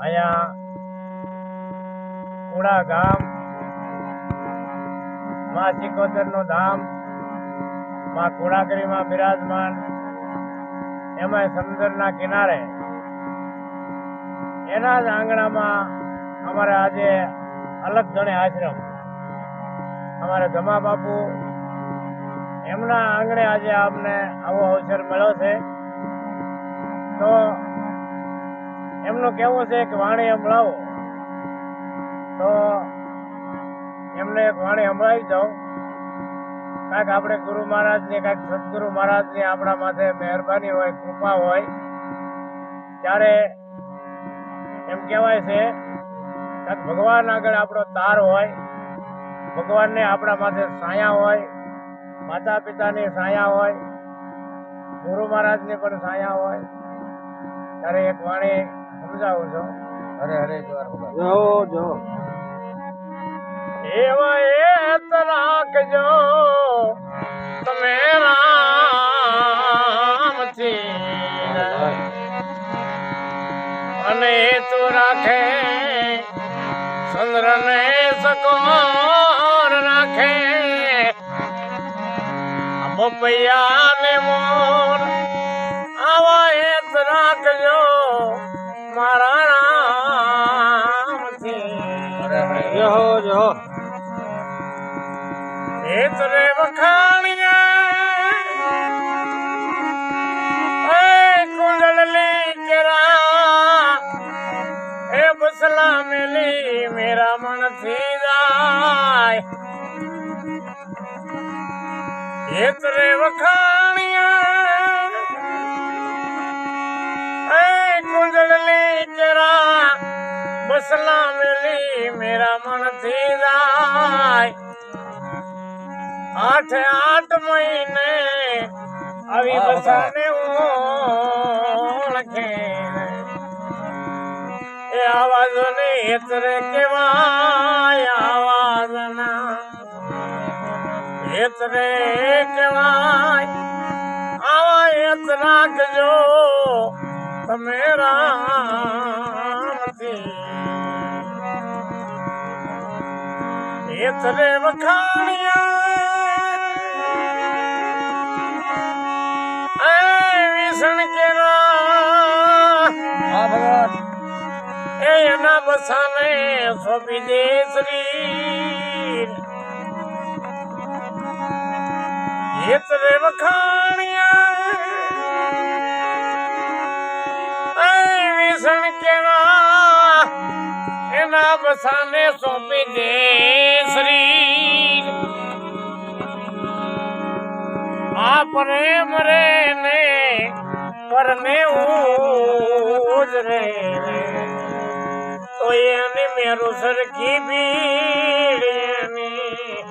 અહીંયા કુડા ગામ, માં સિકોતર નો ધામ, માં કુડાગરીમાં બિરાજમાન એમાં સમુદ્રના કિનારે. એના જ આંગણામાં અમારે આજે અલગ જણે આશ્રમ. અમારે જમા બાપુ એમના આંગણે આજે અમને આવો અવસર મળ્યો છે. એમનું કેવું છે કે વાણી સંભળાવો તો એમને એક વાણી સંભળાવી દઉં. કાંઈક આપણે ગુરુ મહારાજની કાંઈક સદગુરુ મહારાજની આપણા માથે મહેરબાની હોય, કૃપા હોય. ત્યારે એમ કહેવાય છે કાંઈક ભગવાન આગળ આપણો તાર હોય, ભગવાનને આપણા માથે સાયા હોય માતા પિતાની સાયા હોય, ગુરુ મહારાજની પણ સાયા હોય. ત્યારે એક વાણી સમજાવું છું. હરે હરે જવાર જો જો એવા એત રાખજો તમે રામથી અને તું રાખે ચંદ્રને સકોર રાખે. બપૈયા ને મોર આવા એત રાખજો મારા રામથી જો જો નેત્રે વખાણિયા એ કુંડલી કેરા એ બસલા મેલી મેરા મનથી જાય નેત્રે વખાણિયા એ કુંડલી કેરા મસલા મેલી મેરા મનથી જાય. આઠ આઠ મહિને આવી. બસાને ઓળખે. એ આવાજ ને હેતરે કેવાય આવાજ ના હેતરે કેવાય આવા હેત રાખજો. તમે રામથી હેતરે વખાણિયા વિષણ કેરા હા ભગવાન એ એના બસાને સોંપી દે શ્રી વખાણિયા બસાને સોંપી દે શ્રી આ પ્રેમ રે ને પરને ઉજ રે તો એને મેરું સરખી ભીડ એની.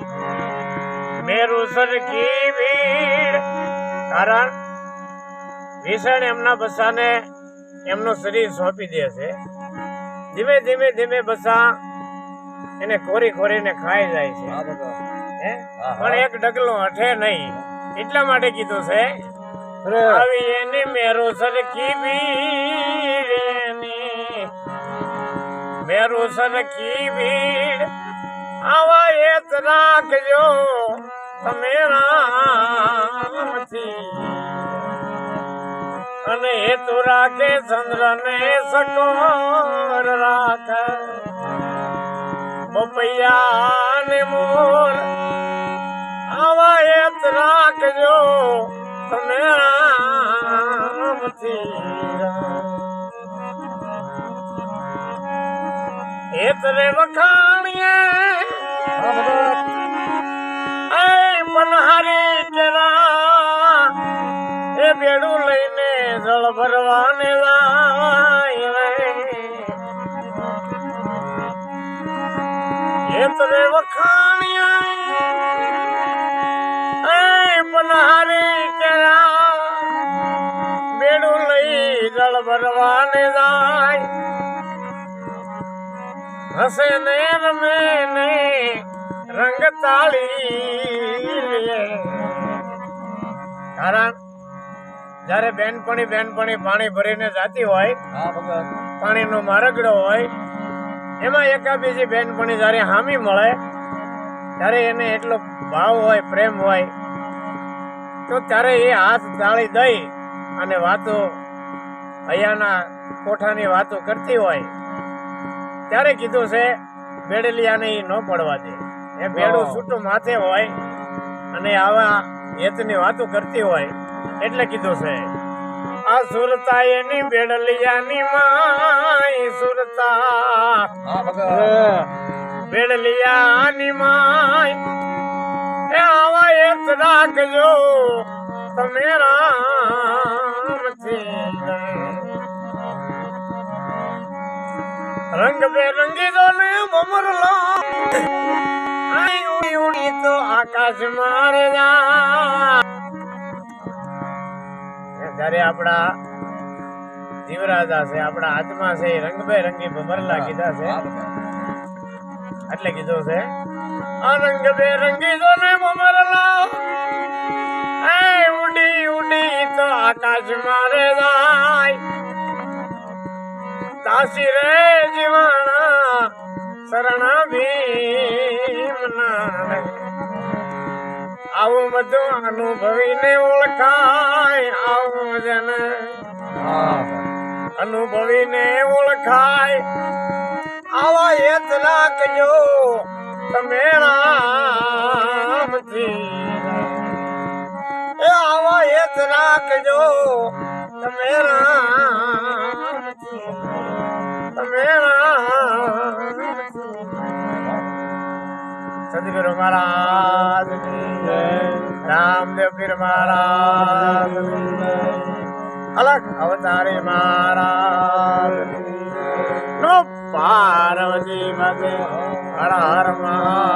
મેરું સરખી ભીડ. કારણ ભીષણ એમના બસાને એમનું શરીર સોંપી દે છે. ધીમે ધીમે ધીમે બસા એને ખોરી ખોરીને ખાઈ જાય છે. હે? પણ એક ડગલું હઠે નહીં. એટલા માટે કીધું છે આવી એની મેરો સરખી ભીડ મેરો સરખી ભીડ આવા એત રાખજો તમે રામથી અને હેતુ રાખે ચંદ્ર ને સકોર રાખ. પપૈયાને મોર આવા હેત રાખજો તમે રામથી હેતરે વખાણીએ એ મનહારી કેરા બેડું લઈને જળ ભરવાને લાય વખાણ્યા પનહારી કેરા બેડું લઈ જળ ભરવાને જાય. હસે ને રમે ને રંગ તાળી. કારણ જ્યારે બેનપણી બેનપણી પાણી ભરીને જાતી હોય પાણીનો મારગડો હોય એમાં એકાબીજી બેનપણી જ્યારે હામી મળે ત્યારે એને એટલો ભાવ હોય પ્રેમ હોય તો ત્યારે એ હાથ તાળી દઈ અને વાતો અહીંયાના કોઠાની વાતો કરતી હોય. ત્યારે કીધું છે બેડલિયાને એ ન પડવા દે. એ બેડું. છૂટું માથે હોય અને આવા હેતની વાતો કરતી હોય એટલે કીધું છે આ સુરતા એની બેડલિયાની માય સુરતા. બેડલિયાની માય. એ આવા એક રાખજો તમે રામથી રંગ બેરંગી તો ને મમરલો આઈ ઉડી ઉડી આકાશ મારે જા જ્યારે આપણા જીવરાજા છે આપણા હાથમાં છે રંગબેરંગી ભમરલા કીધા છે. એટલે કીધો છે આ રંગ બેરંગી તો ને મમરલા એ ઉડી ઉડી તો આકાશ મારે જાય. દાસી રે જીવાણા શરણા ભીમના આવું બધું અનુભવીને ઓળખાય, આવું જન. અનુભવીને ઓળખાય. આવા હેત રાખજો તમે રામથી એ આવા હેત રાખજો તમે તમે સદગુરુ મહારાજ. રામદેવ પીર મહારાજ. અલગ અવતારી મહારાજ. નો પાર્વતી પતે હર હર મહાદેવ